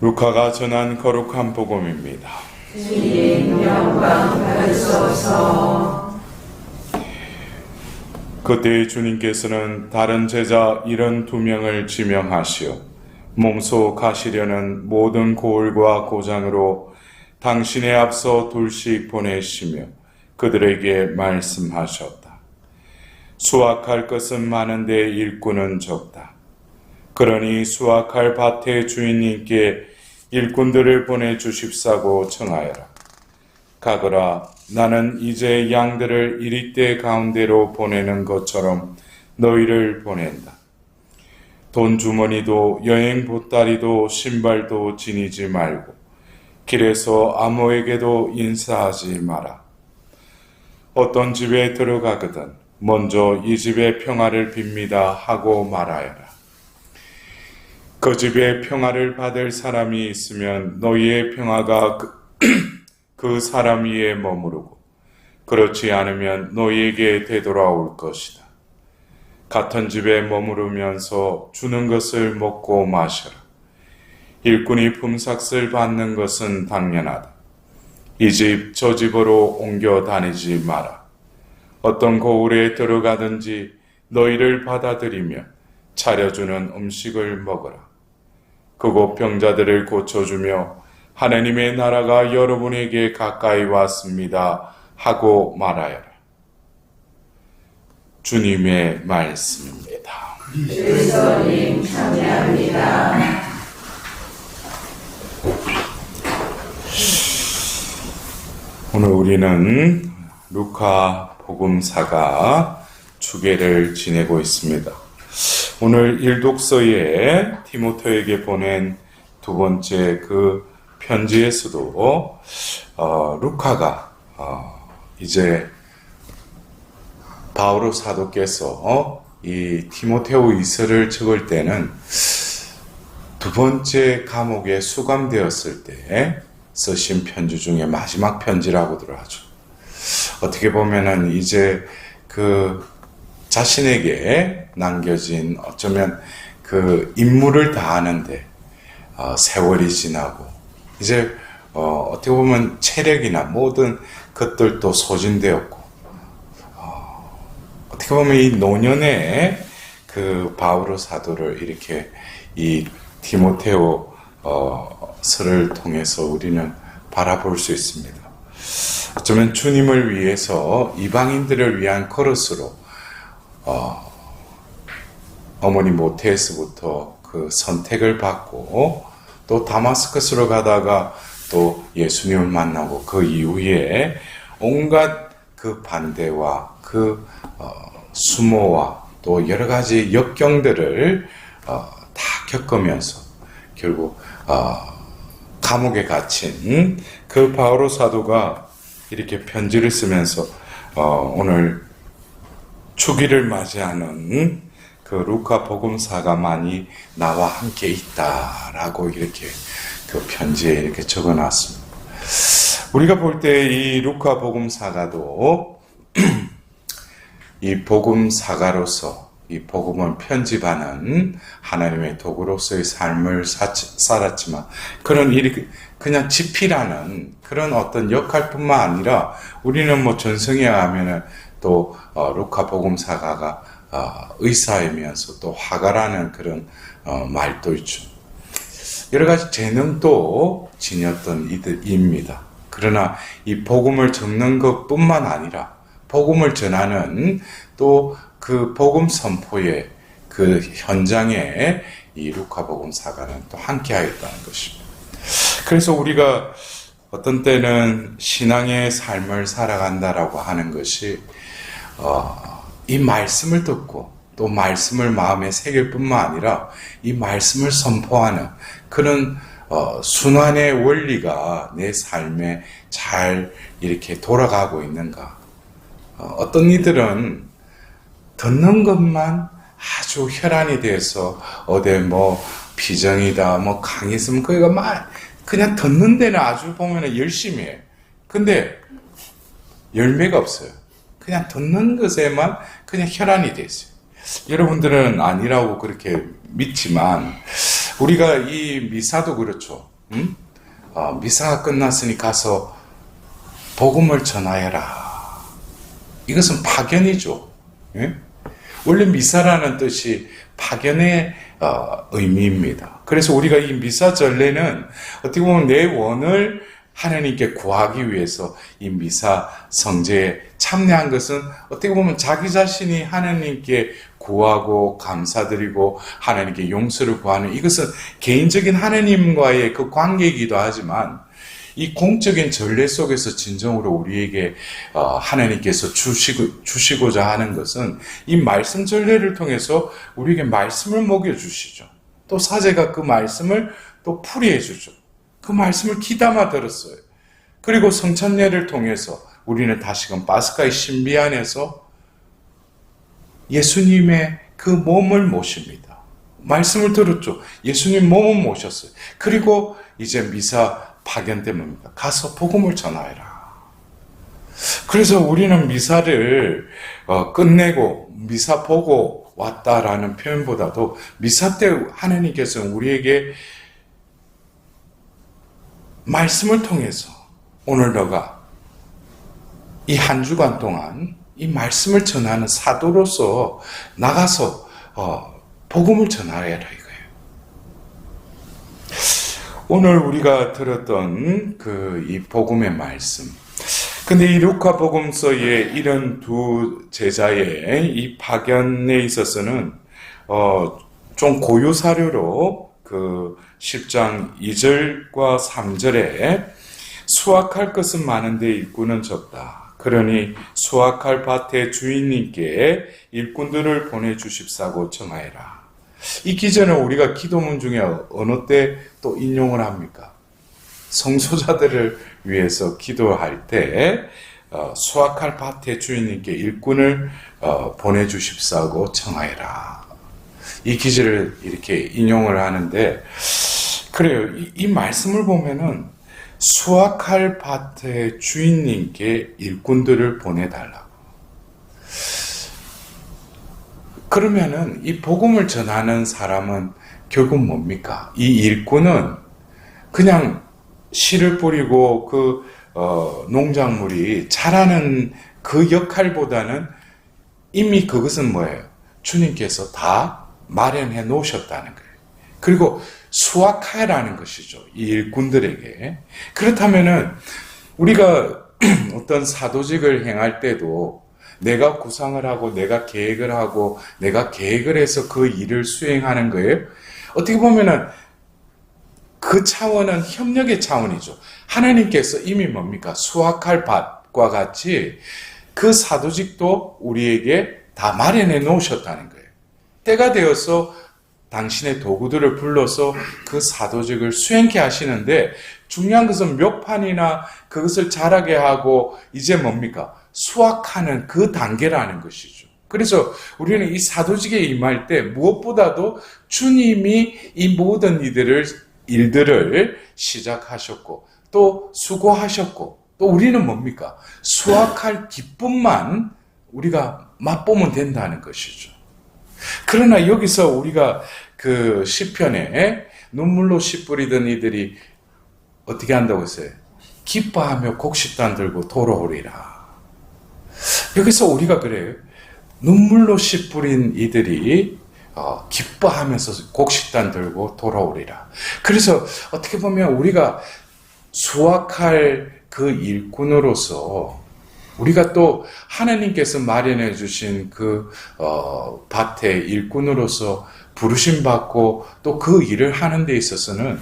루카가 전한 거룩한 복음입니다. 그때 주님께서는 다른 제자 일흔 두 명을 지명하시어 몸소 가시려는 모든 고을과 고장으로 당신의 앞서 둘씩 보내시며 그들에게 말씀하셨다. 수확할 것은 많은데 일꾼은 적다. 그러니 수확할 밭의 주인님께 일꾼들을 보내 주십사고 청하여라. 가거라 나는 이제 양들을 이리대 가운데로 보내는 것처럼 너희를 보낸다. 돈 주머니도 여행 보따리도 신발도 지니지 말고 길에서 아무에게도 인사하지 마라. 어떤 집에 들어가거든 먼저 이 집의 평화를 빕니다 하고 말하여라. 그 집에 평화를 받을 사람이 있으면 너희의 평화가 그, 그 사람 위에 머무르고 그렇지 않으면 너희에게 되돌아올 것이다. 같은 집에 머무르면서 주는 것을 먹고 마셔라. 일꾼이 품삯을 받는 것은 당연하다. 이 집 저 집으로 옮겨 다니지 마라. 어떤 거울에 들어가든지 너희를 받아들이며 차려주는 음식을 먹어라. 그곳 병자들을 고쳐주며 하나님의 나라가 여러분에게 가까이 왔습니다. 하고 말하여라. 주님의 말씀입니다. 오늘 우리는 루카 복음사가 주계를 지내고 있습니다. 오늘 일독서에 티모테에게 보낸 두 번째 그 편지에서도 어, 루카가 어, 이제 바오로 사도께서 이 티모테오 이서를 적을 때는 두 번째 감옥에 수감되었을 때 쓰신 편지 중에 마지막 편지라고들 하죠. 어떻게 보면은 이제 그 자신에게 남겨진 어쩌면 그 임무를 다하는데 어, 세월이 지나고 이제 어, 어떻게 보면 체력이나 모든 것들도 소진되었고 어, 어떻게 보면 이 노년에 그 바우로 사도를 이렇게 이 티모테오 어, 서를 통해서 우리는 바라볼 수 있습니다. 어쩌면 주님을 위해서 이방인들을 위한 커릇으로 어, 어머니 모태에서부터 그 선택을 받고 또 다마스커스로 가다가 또 예수님을 만나고 그 이후에 온갖 그 반대와 그 어, 수모와 또 여러 가지 역경들을 어, 다 겪으면서 결국 어, 감옥에 갇힌 그 바오로 사도가 이렇게 편지를 쓰면서 어, 오늘 추기를 맞이하는 그 루카 복음사가 많이 나와 함께 있다라고 이렇게 그 편지에 이렇게 적어 놨습니다. 우리가 볼 때 이 루카 복음사가도 이 복음사가로서 이 복음을 편집하는 하나님의 도구로서의 삶을 살았지만 그런 일이 그냥 지피라는 그런 어떤 역할뿐만 아니라 우리는 뭐 전성에 가면은 또 어, 루카 복음사가가 어, 의사이면서 또 화가라는 그런 어, 말도 있죠. 여러 가지 재능도 지녔던 이들입니다. 그러나 이 복음을 적는 것뿐만 아니라 복음을 전하는 또 그 복음 선포의 그 현장에 이 루카 복음 사가는 또 함께 하였다는 것입니다. 그래서 우리가 어떤 때는 신앙의 삶을 살아간다라고 하는 것이 어, 이 말씀을 듣고 또 말씀을 마음에 새길 뿐만 아니라 이 말씀을 선포하는 그런 어, 순환의 원리가 내 삶에 잘 이렇게 돌아가고 있는가. 어, 어떤 이들은 듣는 것만 아주 혈안이 돼서 어디 뭐 비정이다 뭐 강했으면 막 그냥 듣는 데는 아주 보면 열심히 해. 근데 열매가 없어요. 그냥 듣는 것에만 그냥 혈안이 돼 있어요. 여러분들은 아니라고 그렇게 믿지만 우리가 이 미사도 그렇죠. 음? 어, 미사가 끝났으니 가서 복음을 전하여라. 이것은 파견이죠. 예? 원래 미사라는 뜻이 파견의 어, 의미입니다. 그래서 우리가 이 미사 전례는 어떻게 보면 내 원을 하나님께 구하기 위해서 이 미사 성제에 참여한 것은 어떻게 보면 자기 자신이 하나님께 구하고 감사드리고 하나님께 용서를 구하는 이것은 개인적인 하나님과의 그 관계이기도 하지만 이 공적인 전례 속에서 진정으로 우리에게 어, 하나님께서 주시고, 주시고 자 하는 것은 이 말씀 전례를 통해서 우리에게 말씀을 먹여주시죠. 또 사제가 그 말씀을 또 풀이해 주죠. 그 말씀을 귀담아 들었어요. 그리고 성찬례를 통해서 우리는 다시금 바스카의 신비 안에서 예수님의 그 몸을 모십니다. 말씀을 들었죠. 예수님 몸은 모셨어요. 그리고 이제 미사 파견 때 뭡니까? 가서 복음을 전하여라. 그래서 우리는 미사를 어, 끝내고 미사 보고 왔다라는 표현보다도 미사 때 하나님께서는 우리에게 말씀을 통해서 오늘 너가 이 한 주간 동안 이 말씀을 전하는 사도로서 나가서 어, 복음을 전하여라 이거예요. 오늘 우리가 들었던 그 이 복음의 말씀. 근데 이 루카 복음서의 이런 두 제자의 이 파견에 있어서는 어, 좀 고유 사료로 그 10장 2절과 3절에 수확할 것은 많은데 일꾼은 적다. 그러니 수확할 밭의 주인님께 일꾼들을 보내주십사고 청하여라. 이 기전을 우리가 기도문 중에 어느 때 또 인용을 합니까? 성소자들을 위해서 기도할 때 어, 수확할 밭의 주인님께 일꾼을 어, 보내주십사고 청하여라. 이 기절을 이렇게 인용을 하는데 그래요. 이, 이 말씀을 보면은 수확할 밭의 주인님께 일꾼들을 보내달라고. 그러면은 이 복음을 전하는 사람은 결국 뭡니까? 이 일꾼은 그냥 씨를 뿌리고 그 어, 농작물이 자라는 그 역할보다는 이미 그것은 뭐예요? 주님께서 다 마련해 놓으셨다는 거예요. 그리고 수확하라는 것이죠. 이 일꾼들에게. 그렇다면은 우리가 어떤 사도직을 행할 때도 내가 구상을 하고 내가 계획을 하고 내가 계획을 해서 그 일을 수행하는 거예요. 어떻게 보면은 그 차원은 협력의 차원이죠. 하나님께서 이미 뭡니까? 수확할 밭과 같이 그 사도직도 우리에게 다 마련해 놓으셨다는 거예요. 때가 되어서 당신의 도구들을 불러서 그 사도직을 수행케 하시는데 중요한 것은 묘판이나 그것을 자라게 하고 이제 뭡니까? 수확하는 그 단계라는 것이죠. 그래서 우리는 이 사도직에 임할 때 무엇보다도 주님이 이 모든 이들을 일들을 시작하셨고 또 수고하셨고 또 우리는 뭡니까? 수확할 기쁨만 우리가 맛보면 된다는 것이죠. 그러나 여기서 우리가 그 시편에 눈물로 씨 뿌리던 이들이 어떻게 한다고 했어요? 기뻐하며 곡식단 들고 돌아오리라. 여기서 우리가 그래요. 눈물로 씨 뿌린 이들이 어, 기뻐하면서 곡식단 들고 돌아오리라. 그래서 어떻게 보면 우리가 수확할 그 일꾼으로서 우리가 또 하나님께서 마련해 주신 그 어, 밭의 일꾼으로서 부르심 받고 또 그 일을 하는 데 있어서는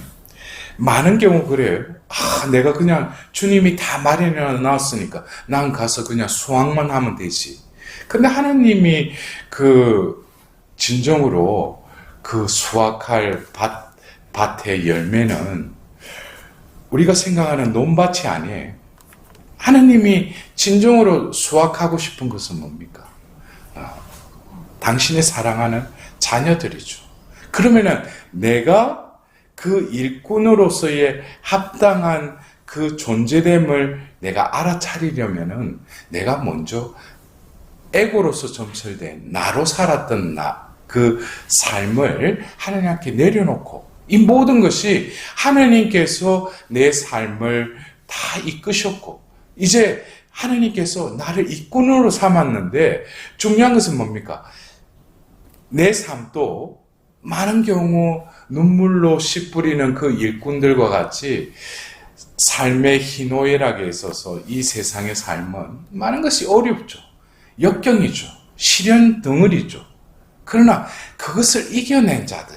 많은 경우 그래요. 아, 내가 그냥 주님이 다 마련해 놨으니까 난 가서 그냥 수확만 하면 되지. 근데 하나님이 그 진정으로 그 수확할 밭, 밭의 열매는 우리가 생각하는 논밭이 아니에요. 하나님이 진정으로 수확하고 싶은 것은 뭡니까? 어, 당신의 사랑하는 자녀들이죠. 그러면은 내가 그 일꾼으로서의 합당한 그 존재됨을 내가 알아차리려면은 내가 먼저 에고로서 점철된 나로 살았던 나, 그 삶을 하나님께 내려놓고 이 모든 것이 하나님께서 내 삶을 다 이끄셨고, 이제 하나님께서 나를 이꾼으로 삼았는데, 중요한 것은 뭡니까? 내 삶도 많은 경우 눈물로 씨 뿌리는 그 일꾼들과 같이 삶의 희노애락에 있어서 이 세상의 삶은 많은 것이 어렵죠. 역경이죠. 시련 덩어리죠. 그러나 그것을 이겨낸 자들,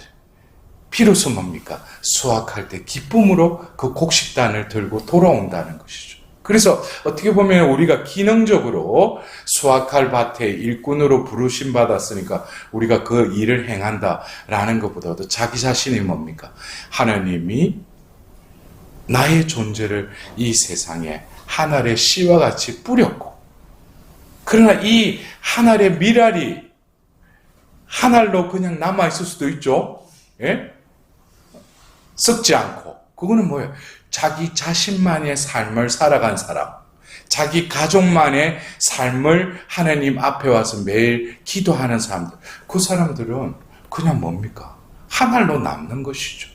비로소 뭡니까? 수확할 때 기쁨으로 그 곡식단을 들고 돌아온다는 것이죠. 그래서 어떻게 보면 우리가 기능적으로 수확할 밭에 일꾼으로 부르심 받았으니까 우리가 그 일을 행한다라는 것보다도 자기 자신이 뭡니까? 하나님이 나의 존재를 이 세상에 하늘의 씨와 같이 뿌렸고, 그러나 이 하늘의 미랄이 하늘로 그냥 남아 있을 수도 있죠. 예? 썩지 않고. 그거는 뭐예요? 자기 자신만의 삶을 살아간 사람. 자기 가족만의 삶을 하나님 앞에 와서 매일 기도하는 사람들. 그 사람들은 그냥 뭡니까? 하늘로 남는 것이죠.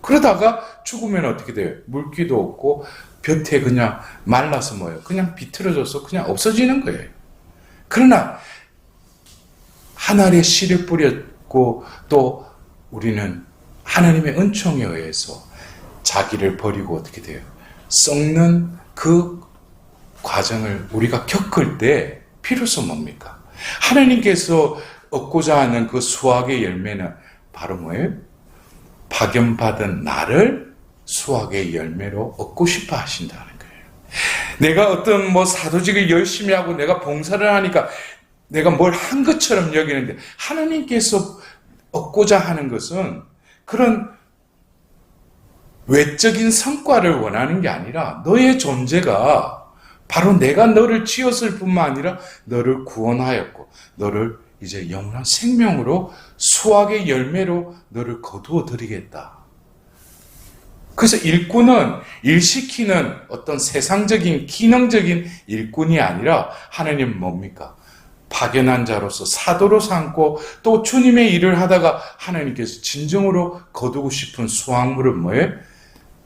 그러다가 죽으면 어떻게 돼요? 물기도 없고 볕에 그냥 말라서 뭐예요? 그냥 비틀어져서 그냥 없어지는 거예요. 그러나 하늘의 씨를 뿌렸고 또 우리는 하나님의 은총에 의해서 자기를 버리고 어떻게 돼요? 썩는 그 과정을 우리가 겪을 때 비로소 뭡니까? 하나님께서 얻고자 하는 그 수확의 열매는 바로 뭐예요? 파견받은 나를 수확의 열매로 얻고 싶어 하신다는 거예요. 내가 어떤 뭐 사도직을 열심히 하고 내가 봉사를 하니까 내가 뭘 한 것처럼 여기는데 하나님께서 얻고자 하는 것은 그런 외적인 성과를 원하는 게 아니라 너의 존재가 바로 내가 너를 지었을 뿐만 아니라 너를 구원하였고 너를 이제 영원한 생명으로 수학의 열매로 너를 거두어 드리겠다. 그래서 일꾼은 일시키는 어떤 세상적인 기능적인 일꾼이 아니라 하나님 뭡니까? 파견한 자로서 사도로 삼고 또 주님의 일을 하다가 하나님께서 진정으로 거두고 싶은 수확물은 뭐예요?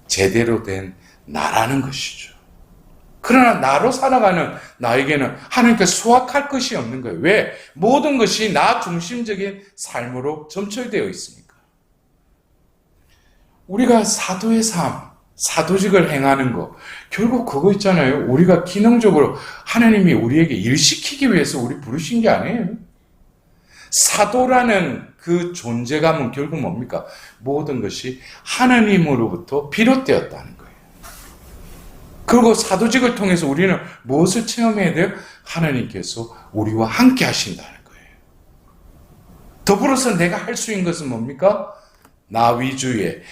제대로 된 나라는 것이죠. 그러나 나로 살아가는 나에게는 하나님께서 수확할 것이 없는 거예요. 왜? 모든 것이 나 중심적인 삶으로 점철되어 있으니까. 우리가 사도의 삶, 사도직을 행하는 거, 결국 그거 있잖아요. 우리가 기능적으로 하나님이 우리에게 일시키기 위해서 우리 부르신 게 아니에요. 사도라는 그 존재감은 결국 뭡니까? 모든 것이 하나님으로부터 비롯되었다는 거예요. 그리고 사도직을 통해서 우리는 무엇을 체험해야 돼요? 하나님께서 우리와 함께 하신다는 거예요. 더불어서 내가 할 수 있는 것은 뭡니까? 나 위주의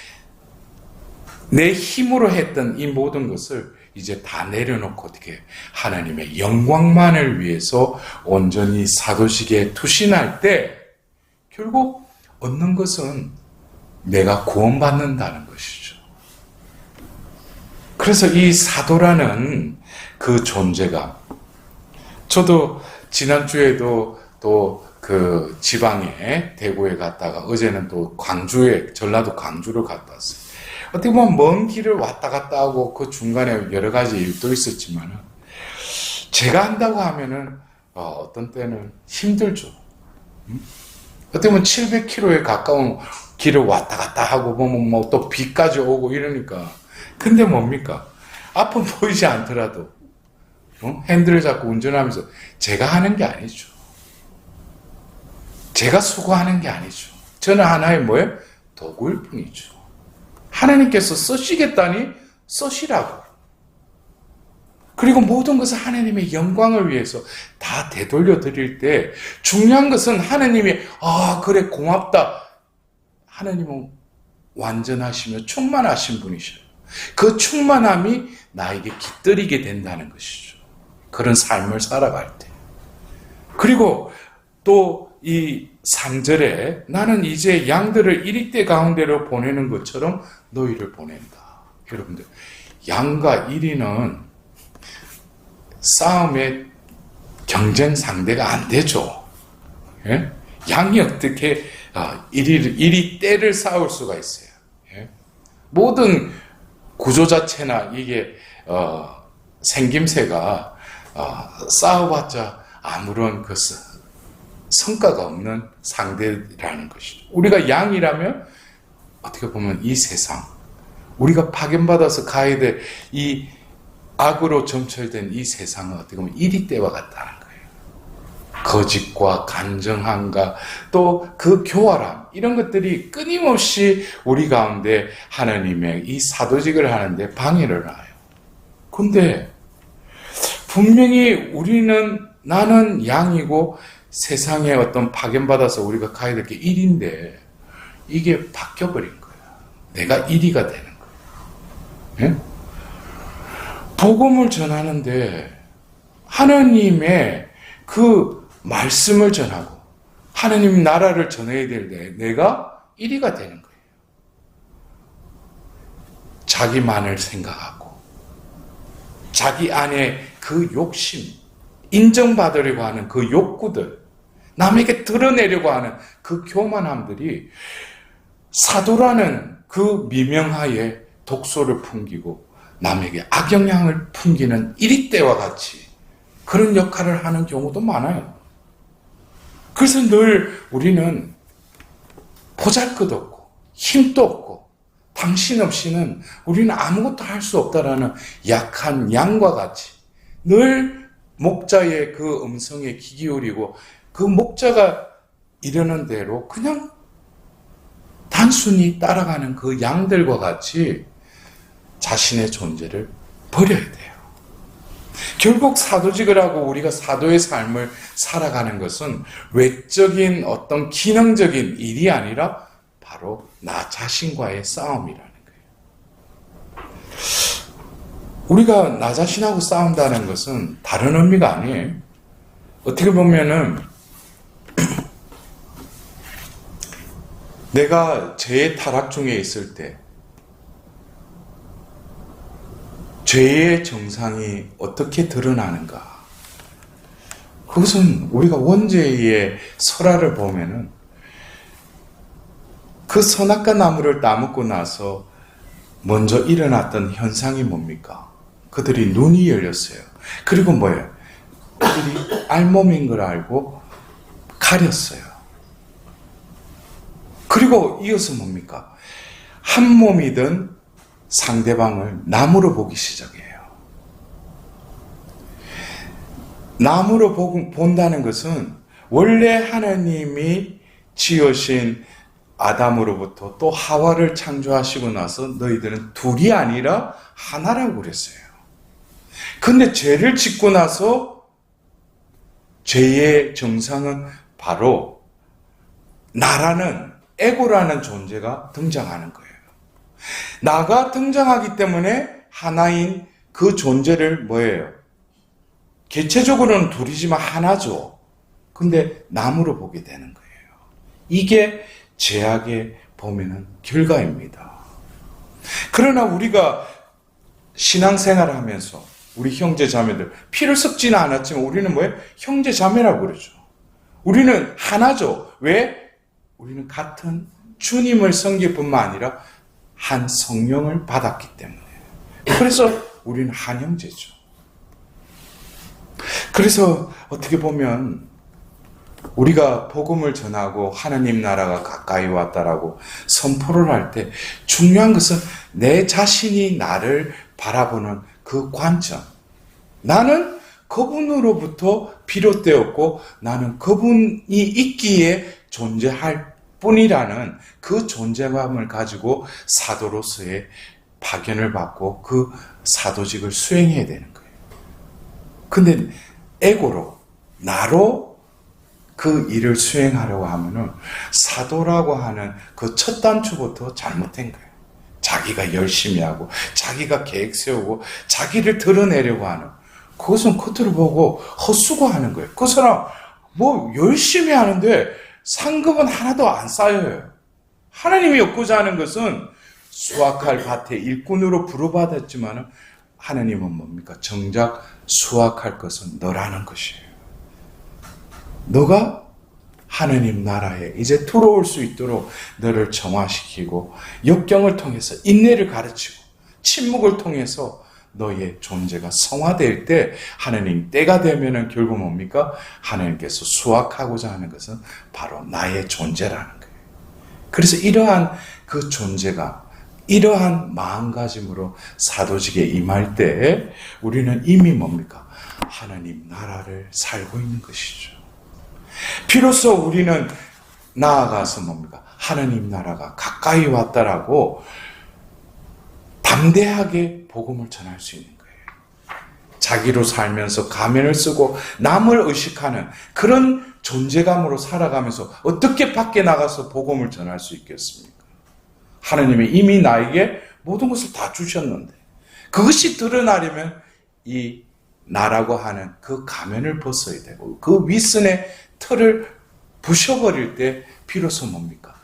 내 힘으로 했던 이 모든 것을 이제 다 내려놓고 어떻게 하나님의 영광만을 위해서 온전히 사도식에 투신할 때 결국 얻는 것은 내가 구원받는다는 것이죠. 그래서 이 사도라는 그 존재가 저도 지난주에도 또 그 지방에 대구에 갔다가 어제는 또 광주에 전라도 광주를 갔다 왔어요. 어떻게 보면 먼 길을 왔다 갔다 하고 그 중간에 여러 가지 일도 있었지만은 제가 한다고 하면은 어, 떤 때는 힘들죠. 음? 어떻게 보면 700km에 가까운 길을 왔다 갔다 하고 보면 뭐 또 비까지 오고 이러니까 근데 뭡니까? 앞은 보이지 않더라도 어? 핸들을 잡고 운전하면서 제가 하는 게 아니죠. 제가 수고하는 게 아니죠. 저는 하나의 뭐예요? 도구일 뿐이죠. 하나님께서 쓰시겠다니 쓰시라고. 그리고 모든 것을 하나님의 영광을 위해서 다 되돌려 드릴 때 중요한 것은 하나님이 아 그래 고맙다. 하나님은 완전하시며 충만하신 분이셔요. 그 충만함이 나에게 깃들이게 된다는 것이죠. 그런 삶을 살아갈 때. 그리고 또 이 3절에 나는 이제 양들을 이리대 가운데로 보내는 것처럼 너희를 보낸다. 여러분들, 양과 이리는 싸움의 경쟁 상대가 안 되죠. 예? 양이 어떻게 아, 이리, 때를 싸울 수가 있어요. 모든 구조 자체나 이게 어, 생김새가 어, 싸워봤자 아무런 그 스- 성과가 없는 상대라는 것이죠. 우리가 양이라면 어떻게 보면 이 세상 우리가 파견받아서 가야 될 이 악으로 점철된 이 세상은 어떻게 보면 이리 때와 같다는 거예요. 거짓과 간정함과 또 그 교활함 이런 것들이 끊임없이 우리 가운데 하나님의 이 사도직을 하는데 방해를 해요. 근데 분명히 우리는 나는 양이고 세상에 어떤 파견받아서 우리가 가야 될게 일인데 이게 바뀌어버린 거야. 내가 일이가 되는 거야. 예? 복음을 전하는데 하나님의 그 말씀을 전하고 하나님 나라를 전해야 될때 내가 1위가 되는 거예요. 자기만을 생각하고 자기 안에 그 욕심, 인정받으려고 하는 그 욕구들, 남에게 드러내려고 하는 그 교만함들이 사도라는 그 미명하에 독소를 풍기고 남에게 악영향을 풍기는 이리때와 같이 그런 역할을 하는 경우도 많아요. 그래서 늘 우리는 보잘 것 없고 힘도 없고 당신 없이는 우리는 아무것도 할 수 없다라는 약한 양과 같이 늘 목자의 그 음성에 귀 기울이고 그 목자가 이러는 대로 그냥 단순히 따라가는 그 양들과 같이 자신의 존재를 버려야 돼요. 결국 사도직을 하고 우리가 사도의 삶을 살아가는 것은 외적인 어떤 기능적인 일이 아니라 바로 나 자신과의 싸움이라는 거예요. 우리가 나 자신하고 싸운다는 것은 다른 의미가 아니에요. 어떻게 보면은 내가 죄의 타락 중에 있을 때 죄의 정상이 어떻게 드러나는가? 그것은 우리가 원죄의 설화를 보면은 그 선악과 나무를 따먹고 나서 먼저 일어났던 현상이 뭡니까? 그들이 눈이 열렸어요. 그리고 뭐예요? 그들이 알몸인 걸 알고 가렸어요. 그리고 이어서 뭡니까? 한 몸이든 상대방을 나무로 보기 시작해요. 나무로 보- 본다는 것은 원래 하나님이 지으신 아담으로부터 또 하와를 창조하시고 나서 너희들은 둘이 아니라 하나라고 그랬어요. 근데 죄를 짓고 나서 죄의 정상은 바로 나라는 에고라는 존재가 등장하는 거예요. 나가 등장하기 때문에 하나인 그 존재를 뭐예요? 개체적으로는 둘이지만 하나죠. 근데 남으로 보게 되는 거예요. 이게 제약의 보면은 결과입니다. 그러나 우리가 신앙생활을 하면서 우리 형제 자매들 피를 섞지는 않았지만 우리는 뭐예요? 형제 자매라고 그러죠. 우리는 하나죠. 왜? 우리는 같은 주님을 섬길 뿐만 아니라 한 성령을 받았기 때문에. 그래서 우리는 한 형제죠. 그래서 어떻게 보면 우리가 복음을 전하고 하나님 나라가 가까이 왔다라고 선포를 할 때 중요한 것은 내 자신이 나를 바라보는 그 관점. 나는 그분으로부터 비롯되었고 나는 그분이 있기에 존재할 뿐이라는 그 존재감을 가지고 사도로서의 파견을 받고 그 사도직을 수행해야 되는 거예요. 근데 에고로 나로 그 일을 수행하려고 하면은 사도라고 하는 그 첫 단추부터 잘못된 거예요. 자기가 열심히 하고 자기가 계획 세우고 자기를 드러내려고 하는 그것은 겉으로 보고 헛수고하는 거예요. 그 사람 뭐 열심히 하는데 상급은 하나도 안 쌓여요. 하나님이 얻고자 하는 것은 수확할 밭의 일꾼으로 부르받았지만 하나님은 뭡니까? 정작 수확할 것은 너라는 것이에요. 너가 하느님 나라에 이제 들어올 수 있도록 너를 정화시키고 역경을 통해서 인내를 가르치고 침묵을 통해서 너의 존재가 성화될 때 하느님 때가 되면은 결국 뭡니까? 하느님께서 수확하고자 하는 것은 바로 나의 존재라는 거예요. 그래서 이러한 그 존재가 이러한 마음가짐으로 사도직에 임할 때 우리는 이미 뭡니까? 하나님 나라를 살고 있는 것이죠. 비로소 우리는 나아가서 뭡니까? 하나님 나라가 가까이 왔다라고 담대하게 복음을 전할 수 있는 거예요. 자기로 살면서 가면을 쓰고 남을 의식하는 그런 존재감으로 살아가면서 어떻게 밖에 나가서 복음을 전할 수 있겠습니까? 하나님이 이미 나에게 모든 것을 다 주셨는데 그것이 드러나려면 이 나라고 하는 그 가면을 벗어야 되고 그 윗선의 틀을 부셔버릴 때 비로소 뭡니까?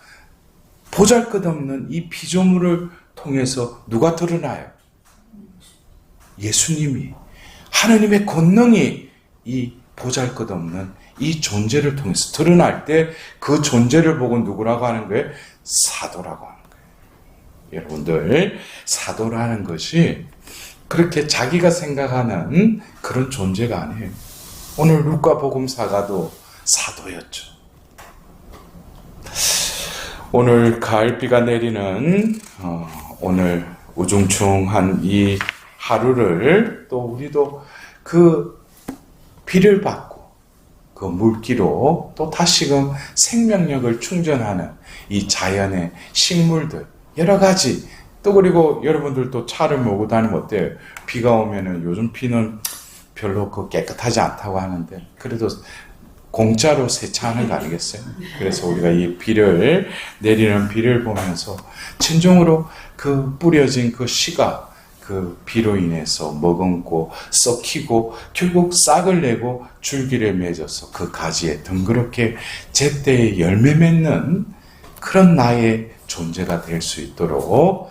보잘것없는 이 피조물을 통해서 누가 드러나요? 예수님이 하나님의 권능이 이 보잘것없는 이 존재를 통해서 드러날 때 그 존재를 보고 누구라고 하는 거예요? 사도라고 하는 거예요. 여러분들 사도라는 것이 그렇게 자기가 생각하는 그런 존재가 아니에요. 오늘 루카 복음사가도 사도였죠. 오늘 가을비가 내리는 어, 오늘 우중충한 이 하루를 또 우리도 그 비를 받고 그 물기로 또 다시금 생명력을 충전하는 이 자연의 식물들 여러 가지 또 그리고 여러분들 또 차를 몰고 다니면 어때요? 비가 오면은 요즘 비는 별로 그 깨끗하지 않다고 하는데 그래도 공짜로 세차하는 거 아니겠어요? 그래서 우리가 이 비를 내리는 비를 보면서 진정으로 그 뿌려진 그 씨가 그 비로 인해서 머금고 썩히고 결국 싹을 내고 줄기를 맺어서 그 가지에 덩그렇게 제때에 열매 맺는 그런 나의 존재가 될 수 있도록